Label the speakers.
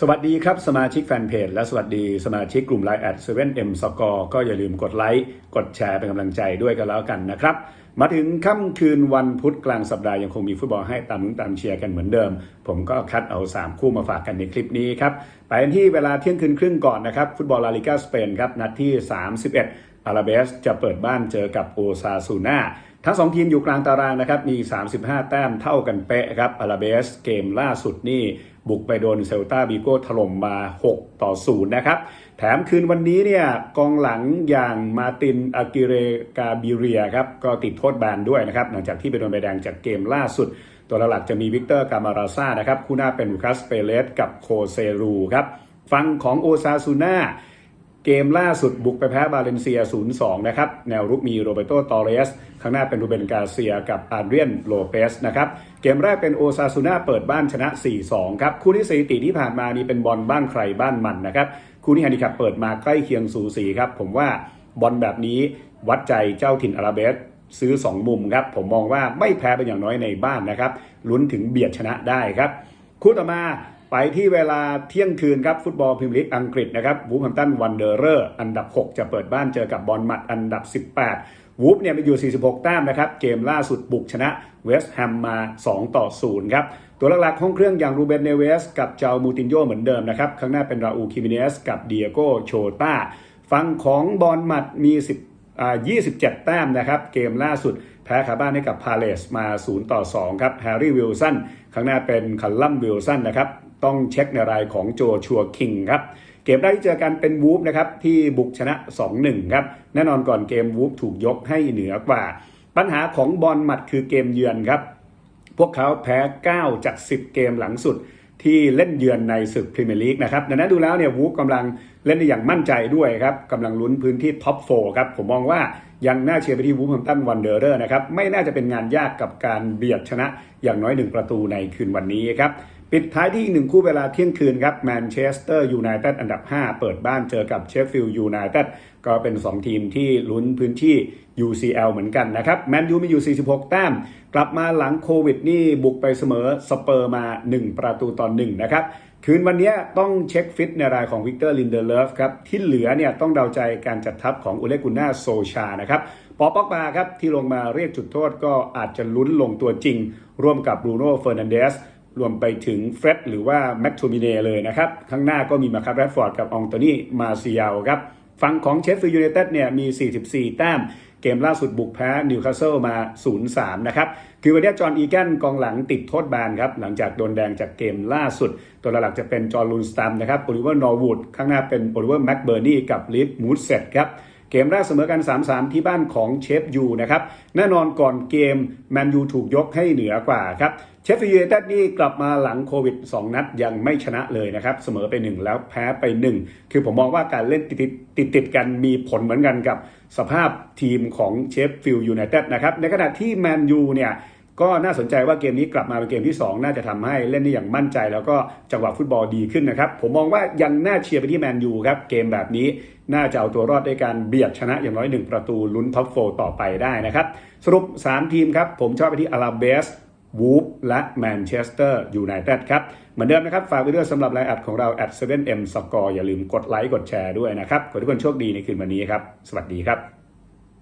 Speaker 1: สวัสดีครับ สมาชิกแฟนเพจและสวัสดีสมาชิกกลุ่มไลน์แอด7 m สกอร์ก็อย่าลืมกดไลค์กดแชร์เป็นกำลังใจด้วยกันแล้วกันนะครับ มาถึงค่ำคืนวันพุธกลางสัปดาห์ยังคงมีฟุตบอลให้ตามลุ้นตามเชียร์กันเหมือนเดิม ผมก็คัดเอา 3 คู่มาฝากกันในคลิปนี้ครับ ไปที่เวลาเที่ยงคืนครึ่งก่อนนะครับ ฟุตบอลลาลิกาสเปนครับนัดที่ 31 อาราเบสจะเปิดบ้านเจอกับโอซาซูนาทั้งสองทีมอยู่กลางตารางนะครับมี 35 แต้มเท่ากันเป๊ะครับอาราเบสเกมล่าสุดนี่บุกไปโดนเซลตาบิโก้ถล่มมา 6 ต่อ 0 นะครับ แถมคืนวันนี้เนี่ยกองหลังอย่างมาตินอากิเรกาบิเรียครับก็ติดโทษแบนด้วยนะครับ หลังจากที่ไปโดนใบแดงจากเกมล่าสุด ตัวหลักจะมีวิกเตอร์กามาราซานะครับ คู่หน้าเป็นลูคัสเปเลสกับโคเซรูครับ ฟังของโอซาซูนา เกมล่าสุดบุกไปแพ้บาเลนเซีย 0-2 นะครับ แนวรุกมีโรเบโตตอเรส ข้างหน้าเป็นรูเบนกาเซียกับอาเดรียนโลเปสนะครับ เกมแรกเป็นโอซาซูน่าเปิดบ้านชนะ 4-2 ครับ คู่ที่สถิติที่ผ่านมานี้เป็นบอลบ้านใครบ้านมันนะครับ คู่นี้ฮันดิคัปเปิดมาใกล้เคียงสูสีครับ ผมว่าบอลแบบนี้วัดใจเจ้าถิ่นอาราเบสซื้อ 2 มุมครับ ผมมองว่าไม่แพ้เป็นอย่างน้อยในบ้านนะครับ ลุ้นถึงเบียดชนะได้ครับ คู่ต่อมา ไปที่เวลาเที่ยงคืนครับฟุตบอลพรีเมียร์ลีกอังกฤษนะครับวูฟแฮมตันวันเดอร์เรอร์อันดับ 6 จะเปิดบ้านเจอกับบอลมัดอันดับ 18 วูฟเนี่ยมีอยู่ 46 แต้มนะครับเกมล่าสุดบุกชนะเวสต์แฮมมา 2 ต่อ 0 ครับ ตัวหลักๆห้องเครื่องอย่างรูเบนเนเวส กับเจ้ามูตินโยเหมือนเดิมนะครับข้างหน้าเป็นราอูคิมิเนสกับเดียโกโชตาฝั่งของบอลมัดมี10อ่า27 แต้มนะครับเกมล่าสุดแพ้คาบ้านให้กับพาเลสมา 0 ต่อ 2 ครับแฮร์รี่วิลสันข้างหน้าเป็นคัลลัมวิลสันนะครับ ต้องเช็คในรายของโจชัวคิงครับเกมแรกที่เจอกันเป็นวูฟนะครับที่บุกชนะ 2-1 ครับ แน่นอนก่อนเกมวูฟถูกยกให้เหนือกว่า ปัญหาของบอลหมัดคือเกมเยือนครับ พวกเขาแพ้ 9 จาก 10 เกมหลังสุดที่เล่นเยือนในศึกพรีเมียร์ลีกนะครับดังนั้นดูแล้วเนี่ยวูฟกำลังเล่นได้อย่างมั่นใจด้วยครับกำลังลุ้นพื้นที่ท็อปโฟครับผมมองว่ายังน่าเชียร์ไปที่วูฟแฮมตันวันเดอร์เรอร์นะครับไม่น่าจะเป็นงานยากกับการเบียดชนะอย่างน้อย1ประตูในคืนวันนี้ครับ ปิดท้ายที่อีกหนึ่งคู่เวลาเที่ยงคืนครับแมนเชสเตอร์ยูไนเต็ดอันดับ 5 เปิดบ้านเจอกับเชฟฟิลด์ยูไนเต็ดก็เป็น 2 ทีมที่ลุ้นพื้นที่ UCL เหมือนกันนะครับแมนยูมีอยู่ 46 แต้ม กลับมาหลังโควิดนี่บุกไปเสมอสเปอร์มา 1 ประตูต่อ1นะครับคืนวันนี้ต้องเช็คฟิตในรายของวิกเตอร์ลินเดเลฟครับที่เหลือเนี่ยต้องเดาใจการจัดทัพของอุเลกุน่าโซชานะครับปอปอกบาครับที่ลงมาเรียกจุดโทษก็อาจจะลุ้นลงตัวจริง ร่วมกับบรูโน่เฟอร์นันเดส รวมไปถึงเฟร็ดหรือว่าแม็กโทมิเนเลยนะครับ ข้างหน้าก็มีมาคับแรดฟอร์ดกับองโตนี่มาซิยาครับฝั่งของเชฟฟิลด์ยูไนเต็ดเนี่ยมี 44 แต้ม เกมล่าสุดบุกแพ้นิวคาสเซิลมา 0-3 นะครับ คือวันนี้จอห์นอีแกนกองหลังติดโทษแบนครับ หลังจากโดนแดงจากเกมล่าสุด ตัวหลักจะเป็นจอห์นลูนสตัมนะครับโอลิเวอร์นอร์วูดข้างหน้าเป็นโอลิเวอร์แม็กเบอร์นี่กับลิฟมูดเซตครับ เกมแรกเสมอกัน 3-3 ที่บ้านของเชฟยูนะครับ แน่นอนก่อนเกมแมนยูถูกยกให้เหนือกว่าครับ เชฟฟิลด์ยูไนเต็ดนี่กลับมาหลังโควิด 2 นัดยังไม่ชนะเลยนะครับ เสมอไป 1 แล้วแพ้ไป 1 คือผมมองว่าการเล่นติดติดติดกันมีผลเหมือนกันกับสภาพทีมของเชฟฟิลด์ยูไนเต็ดนะครับ ในขณะที่แมนยูเนี่ย ก็น่าสนใจว่าเกมนี้กลับมาเป็นเกมที่ 2 น่าจะทำให้เล่นได้อย่างมั่นใจ แล้วก็จังหวะฟุตบอลดีขึ้นนะครับ ผมมองว่ายังน่าเชียร์ไปที่แมนยูครับเกมแบบนี้น่าจะเอาตัวรอดด้วยการเบียดชนะอย่างน้อย 1 ประตูลุ้นท็อปโฟต่อไปได้นะครับ สรุป 3 ทีมครับ ผมชอบไปที่อาราเบสวูฟและแมนเชสเตอร์ยูไนเต็ดครับ เหมือนเดิมนะครับ ฝากไปด้วยสำหรับรายอัดของเรา at 7m score อย่าลืมกดไลค์กดแชร์ด้วยนะครับ ขอทุกคนโชคดีในคืนวันนี้ครับ สวัสดีครับ